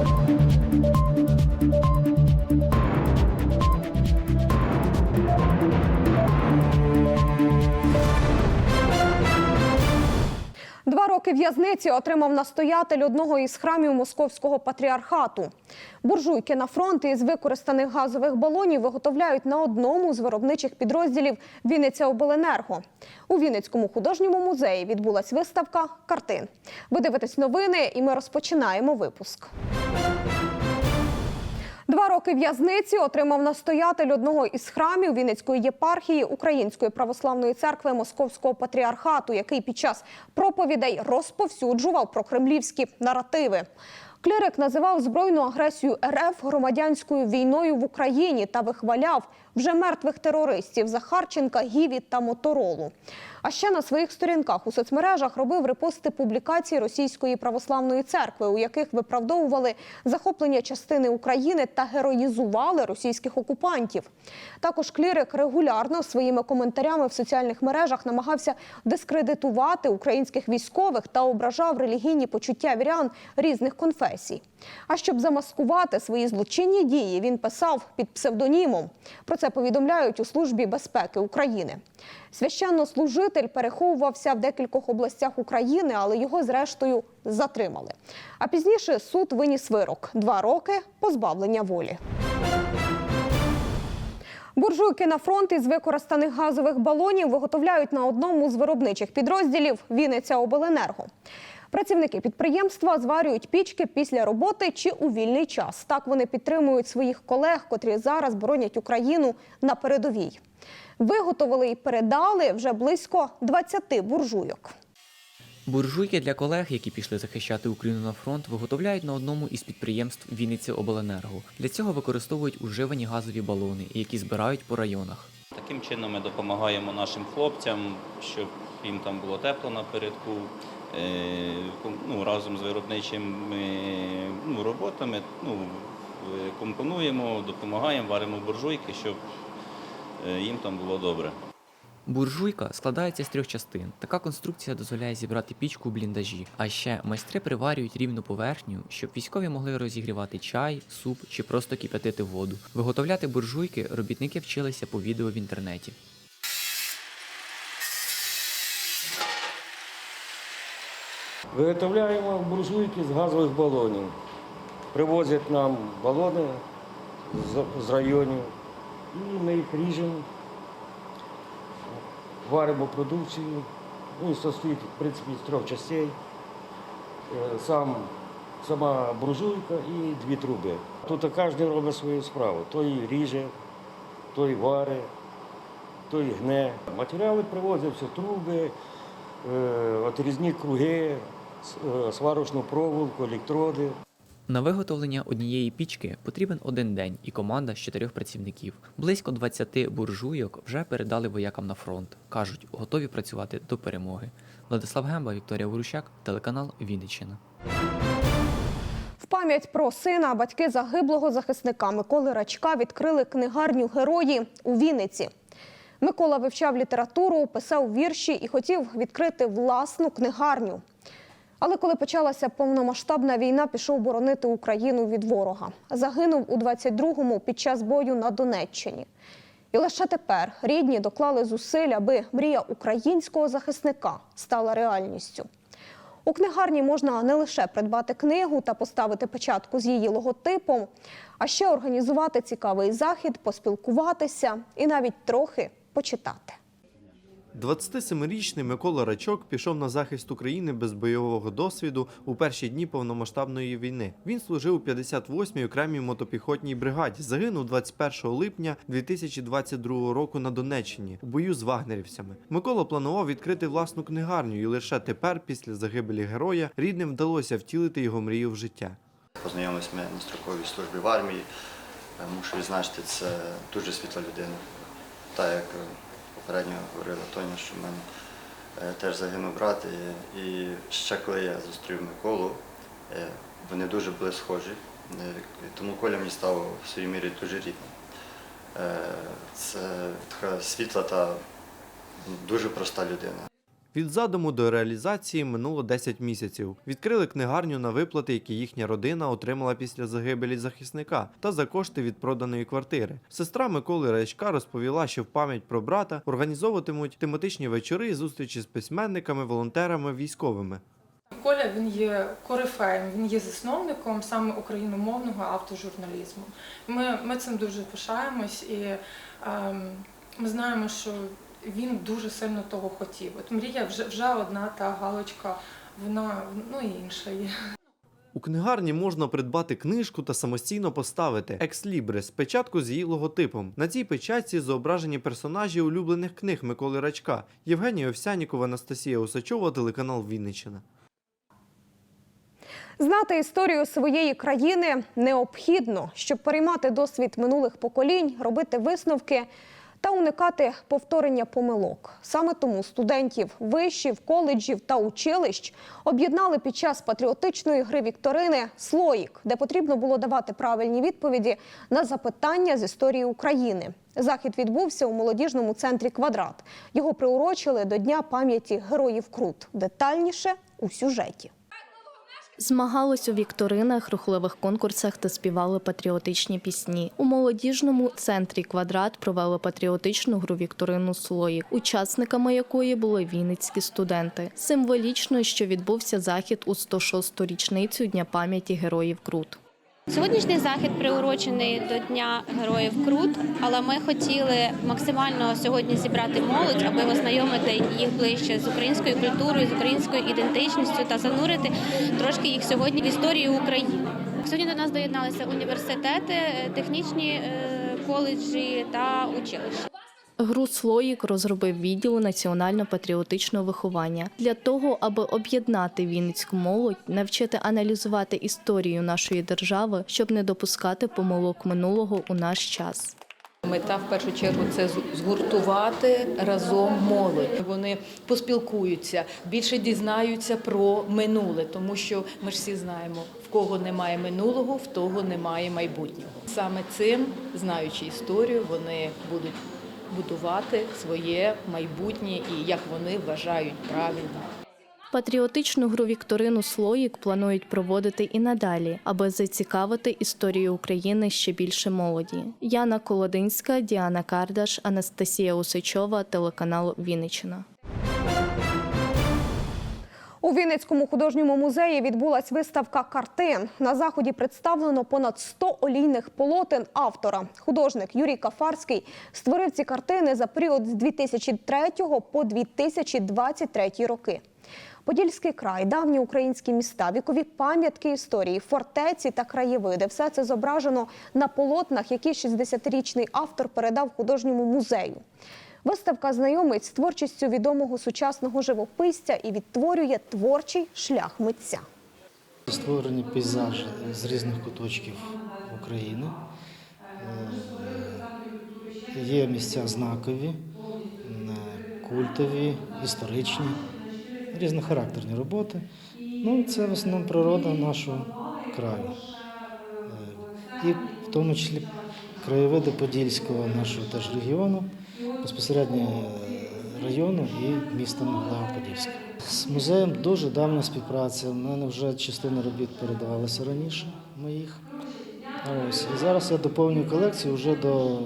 Два роки в'язниці отримав настоятель одного із храмів московського патріархату. Буржуйки на фронт із використаних газових балонів виготовляють на одному з виробничих підрозділів Вінниця Обленерго. У Вінницькому художньому музеї відбулась виставка картин. Ви дивитесь новини, і ми розпочинаємо випуск. Два роки в'язниці отримав настоятель одного із храмів Вінницької єпархії Української православної церкви Московського патріархату, який під час проповідей розповсюджував про кремлівські наративи. Клірик називав збройну агресію РФ громадянською війною в Україні та вихваляв вже мертвих терористів Захарченка, Гіві та Моторолу. А ще на своїх сторінках у соцмережах робив репости публікацій Російської православної церкви, у яких виправдовували захоплення частини України та героїзували російських окупантів. Також клірик регулярно своїми коментарями в соціальних мережах намагався дискредитувати українських військових та ображав релігійні почуття вірян різних конфесій. А щоб замаскувати свої злочинні дії, він писав під псевдонімом. Про це повідомляють у службі безпеки України. Священнослужитель переховувався в декількох областях України, але його зрештою затримали. А пізніше суд виніс вирок два роки позбавлення волі. Буржуйки на фронт із використаних газових балонів виготовляють на одному з виробничих підрозділів Вінниця Обленерго. Працівники підприємства зварюють пічки після роботи чи у вільний час. Так вони підтримують своїх колег, котрі зараз боронять Україну на передовій. Виготовили і передали вже близько 20 буржуйок. Буржуйки для колег, які пішли захищати Україну на фронт, виготовляють на одному із підприємств Вінниці Обленерго. Для цього використовують уживані газові балони, які збирають по районах. Таким чином ми допомагаємо нашим хлопцям, щоб їм там було тепло напередку. Е, Ну, разом з виробничими ну, роботами ну, компонуємо, допомагаємо, варимо буржуйки, щоб їм там було добре. Буржуйка складається з трьох частин. Така конструкція дозволяє зібрати пічку у бліндажі. А ще майстри приварюють рівну поверхню, щоб військові могли розігрівати чай, суп чи просто кип'ятити воду. Виготовляти буржуйки робітники вчилися по відео в інтернеті. Виготовляємо буржуйки з газових балонів. Привозять нам балони з, з районів. І ми їх ріжемо, варимо продукцію. Ну, і состоїть, в принципі, з трьох частей. Е, Сам, сама буржуйка і дві труби. Тут кожен робить свою справу. Той ріже, той варить, той гне. Матеріали привозяться, труби, е, отрізні круги, е, сварочну проволоку, електроди. На виготовлення однієї пічки потрібен один день і команда з чотирьох працівників. Близько 20 буржуйок вже передали воякам на фронт. кажуть, готові працювати до перемоги. Владислав Гемба, Вікторія Ворущак, телеканал Вінниччина. В пам'ять про сина батьки загиблого захисника Миколи Рачка відкрили книгарню Герої у Вінниці. Микола вивчав літературу, писав вірші і хотів відкрити власну книгарню. Але коли почалася повномасштабна війна, пішов боронити Україну від ворога. Загинув у 22-му під час бою на Донеччині. І лише тепер рідні доклали зусиль, аби мрія українського захисника стала реальністю. У книгарні можна не лише придбати книгу та поставити печатку з її логотипом, а ще організувати цікавий захід, поспілкуватися і навіть трохи почитати. 27-річний Микола Рачок пішов на захист України без бойового досвіду у перші дні повномасштабної війни. Він служив у 58-й окремій мотопіхотній бригаді. Загинув 21 липня 2022 року на Донеччині у бою з вагнерівцями. Микола планував відкрити власну книгарню, і лише тепер, після загибелі героя, рідним вдалося втілити його мрію в життя. Познайомилися ми на строковій службі в армії. Е, Мушу відзначити, це дуже світла людина. Та як е, попередньо говорила Тоня, що в мене е, теж загинув брат. І, ще коли я зустрів Миколу, е, вони дуже були схожі. Е, Тому Коля мені став в своїй мірі дуже рідним. Це така світла та дуже проста людина. Від задуму до реалізації минуло 10 місяців. Відкрили книгарню на виплати, які їхня родина отримала після загибелі захисника, та за кошти від проданої квартири. Сестра Миколи Раячка розповіла, що в пам'ять про брата організовуватимуть тематичні вечори і зустрічі з письменниками, волонтерами, військовими. Коля він є корифеєм, він є засновником саме україномовного автожурналізму. Ми, ми цим дуже пишаємось і ем, ми знаємо, що він дуже сильно того хотів. От мрія вже, вже одна та галочка, вона ну і інша є. У книгарні можна придбати книжку та самостійно поставити екслібрис, печатку з її логотипом. На цій печатці зображені персонажі улюблених книг Миколи Рачка, Євгенія Овсянікова, Анастасія Усачова, телеканал Вінниччина. Знати історію своєї країни необхідно, щоб переймати досвід минулих поколінь, робити висновки та уникати повторення помилок. Саме тому студентів вишів, коледжів та училищ об'єднали під час патріотичної гри вікторини Слоїк, де потрібно було давати правильні відповіді на запитання з історії України. Захід відбувся у молодіжному центрі Квадрат. Його приурочили до Дня пам'яті героїв Крут. Детальніше у сюжеті. Змагались у вікторинах, рухливих конкурсах та співали патріотичні пісні. У молодіжному центрі квадрат провели патріотичну гру вікторину слої, учасниками якої були вінницькі студенти. Символічно, що відбувся захід у 106-ту річницю Дня пам'яті героїв Крут. Сьогоднішній захід приурочений до Дня Героїв Крут, але ми хотіли максимально сьогодні зібрати молодь, аби ознайомити їх ближче з українською культурою, з українською ідентичністю та занурити трошки їх сьогодні в історію України. Сьогодні до нас доєдналися університети, технічні е, коледжі та училища. Гру Слоїк розробив відділ національно-патріотичного виховання для того, аби об'єднати вінницьку молодь, навчити аналізувати історію нашої держави, щоб не допускати помилок минулого у наш час. Мета в першу чергу це згуртувати разом молодь. Вони поспілкуються, більше дізнаються про минуле, тому що ми ж всі знаємо, в кого немає минулого, в того немає майбутнього. Саме цим, знаючи історію, вони будуть будувати своє майбутнє і як вони вважають правильно. Патріотичну гру вікторину Слоїк планують проводити і надалі, аби зацікавити історію України ще більше молоді. Яна Колодинська, Діана Кардаш, Анастасія Усичова, телеканал Вінниччина. У Вінницькому художньому музеї відбулась виставка картин. На заході представлено понад 100 олійних полотен автора. Художник Юрій Кафарський створив ці картини за період з 2003 по 2023 роки. Подільський край, давні українські міста, вікові пам'ятки історії, фортеці та краєвиди. Все це зображено на полотнах, які 60-річний автор передав художньому музею. Виставка знайомить з творчістю відомого сучасного живописця і відтворює творчий шлях митця. Створені пейзажі з різних куточків України. Е, Є місця знакові, е, культові, історичні, різнохарактерні роботи. Ну, це в основному природа нашого краю. Е, І в тому числі краєвиди Подільського нашого теж регіону, безпосередньо е, району і міста Могилева-Подільського. З музеєм дуже давня співпраця. У мене вже частина робіт передавалася раніше моїх. Ось. І зараз я доповнюю колекцію вже до е,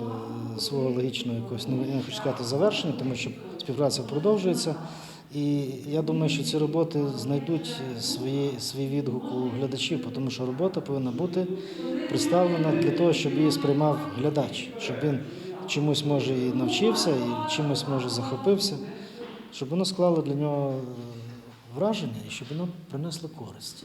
свого логічного якогось, ну, не хочу сказати, завершення, тому що співпраця продовжується. І я думаю, що ці роботи знайдуть свої, свій відгук у глядачів, тому що робота повинна бути представлена для того, щоб її сприймав глядач, щоб він чомусь може і навчився, і чимось може захопився, щоб воно склало для нього е, враження і щоб воно принесло користь.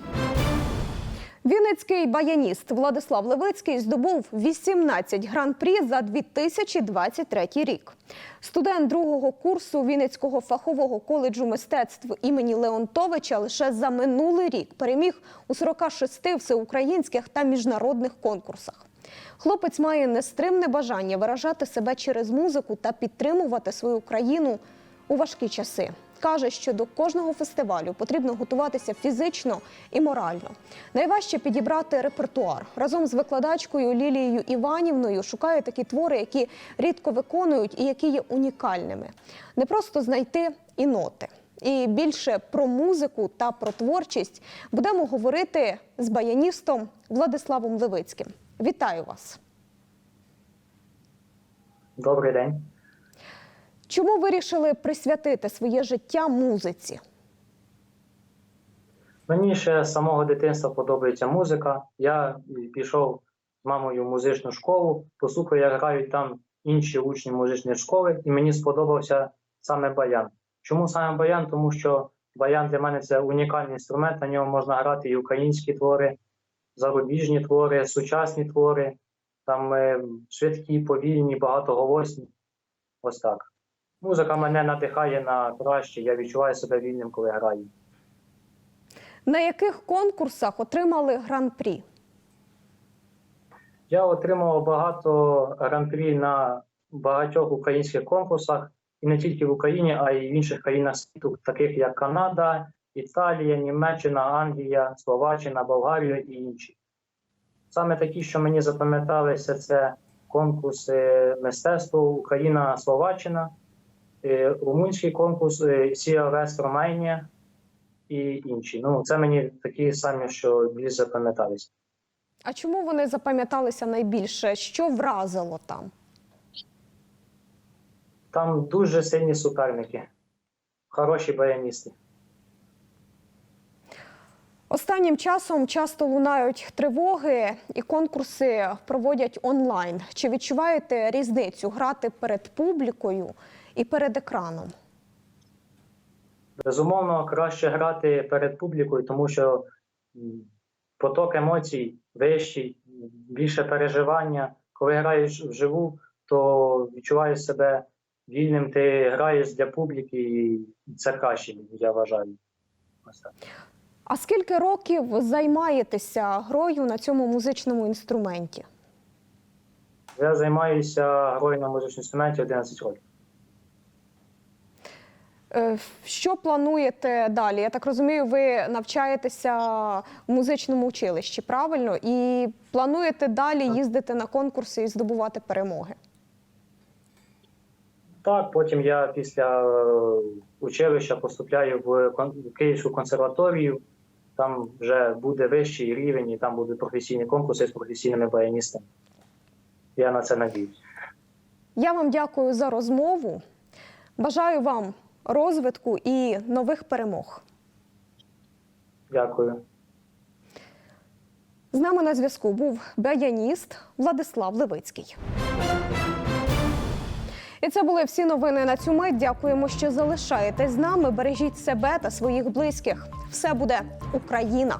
Вінницький баяніст Владислав Левицький здобув 18 гран-прі за 2023 рік. Студент другого курсу Вінницького фахового коледжу мистецтв імені Леонтовича лише за минулий рік переміг у 46 всеукраїнських та міжнародних конкурсах. Хлопець має нестримне бажання виражати себе через музику та підтримувати свою країну у важкі часи. Каже, що до кожного фестивалю потрібно готуватися фізично і морально. Найважче підібрати репертуар. Разом з викладачкою Лілією Іванівною шукає такі твори, які рідко виконують і які є унікальними. Не просто знайти і ноти. І більше про музику та про творчість будемо говорити з баяністом Владиславом Левицьким. Вітаю вас! Добрий день. Чому вирішили присвятити своє життя музиці? Мені ще з самого дитинства подобається музика. Я пішов з мамою в музичну школу, послухав, як грають там інші учні музичної школи, і мені сподобався саме баян. Чому саме баян? Тому що баян для мене це унікальний інструмент. На ньому можна грати і українські твори, зарубіжні твори, сучасні твори, там е, швидкі, повільні, багатоголосні. Ось так. Музика мене надихає на краще. Я відчуваю себе вільним, коли граю. На яких конкурсах отримали гран-прі? Я отримав багато гран-прі на багатьох українських конкурсах, і не тільки в Україні, а й в інших країнах світу, таких як Канада, Італія, Німеччина, Англія, Словаччина, Болгарія і інші. Саме такі, що мені запам'яталися, це конкурси мистецтва Україна, Словаччина, е, румунський конкурс Сія Вест Романія і інші. Ну, це мені такі самі, що більш запам'яталися. А чому вони запам'яталися найбільше? Що вразило там? Там дуже сильні суперники, хороші баяністи. Останнім часом часто лунають тривоги і конкурси проводять онлайн. Чи відчуваєте різницю грати перед публікою і перед екраном? Безумовно, краще грати перед публікою, тому що поток емоцій вищий, більше переживання. Коли граєш вживу, то відчуваєш себе вільним, ти граєш для публіки, і це краще, я вважаю. Ось так. А скільки років займаєтеся грою на цьому музичному інструменті? Я займаюся грою на музичному інструменті 11 років. Е, Що плануєте далі? Я так розумію, ви навчаєтеся в музичному училищі, правильно? І плануєте далі їздити на конкурси і здобувати перемоги? Так, потім я після е, училища поступляю в Київську консерваторію. Там вже буде вищий рівень, і там будуть професійні конкурси з професійними баяністами. Я на це надіюсь. Я вам дякую за розмову. Бажаю вам розвитку і нових перемог. Дякую. З нами на зв'язку був баяніст Владислав Левицький. І це були всі новини на цю мить. Дякуємо, що залишаєтесь з нами. Бережіть себе та своїх близьких. Все буде Україна.